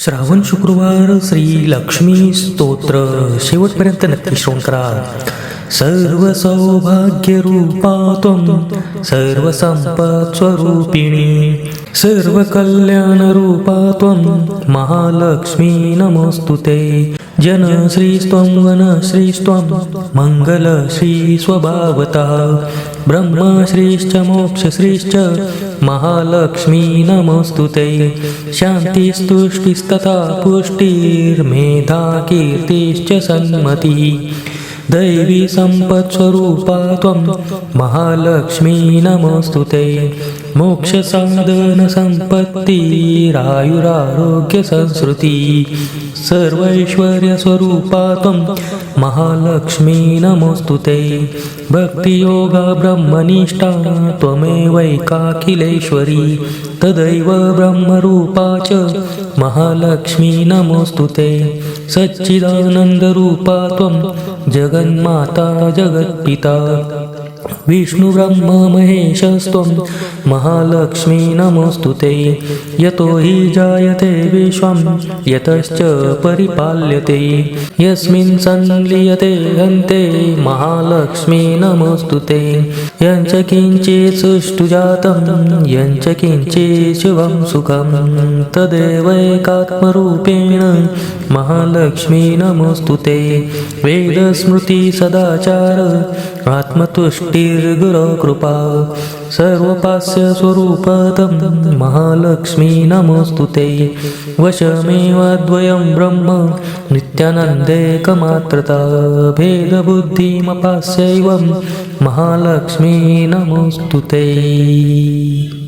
श्रावण शुक्रवार श्री लक्ष्मी स्तोत्र. शेवटपर्यंत नक्की श्रवण करा. सर्व सौभाग्य रूपा सर्व संपत स्वरूपिणी सर्व कल्याण रूपा त्वं महालक्ष्मी नमोस्तुते जन श्रीस्त्वं वन श्रीस्त्वं मंगल श्री स्वभावता श्रीश्च मोक्षश्रीश्च महालक्ष्मी नमोस्तुते शान्तिस्तुष्टिस्तथा पुष्टिर्मेधा कीर्तिश्च सन्मतिः। दैवी सम्पत्स्वरूपा त्वं महालक्ष्मी नमोऽस्तु ते। मोक्षसाधनसम्पत्तिरायुरारोग्यसंस्कृती सर्वैश्वर्यस्वरूपा त्वं महालक्ष्मी नमोऽस्तु ते। भक्तियोगा ब्रह्मनिष्ठा त्वमेवैकाखिलेश्वरी तदैव ब्रह्मरूपा च महालक्ष्मी नमोऽस्तु ते। सच्चिदानन्दरूपा त्वं जगन्माता जगत्पिता। विष्णुब्रह्म महेशस्त्वं महालक्ष्मी नमोऽस्तु ते। यतो हि जायते विश्वं यतश्च परिपाल्यते। यस्मिन् संलीयते हन्ते महालक्ष्मी नमोऽस्तु ते। यञ्च किञ्चित् सुष्ठु जातं यञ्च किञ्चित् शुभं सुखं। तदेवैकात्मरूपेण महालक्ष्मी नमोऽस्तु ते। वेदस्मृति सदाचार कृपा। सर्वपास्य स्वरूपतं महालक्ष्मी नमोऽस्तु ते। वशमेवाद्वयं ब्रह्म नित्यानन्देकमात्रता भेदबुद्धिमपास्यैवं महालक्ष्मी नमोऽस्तु ते।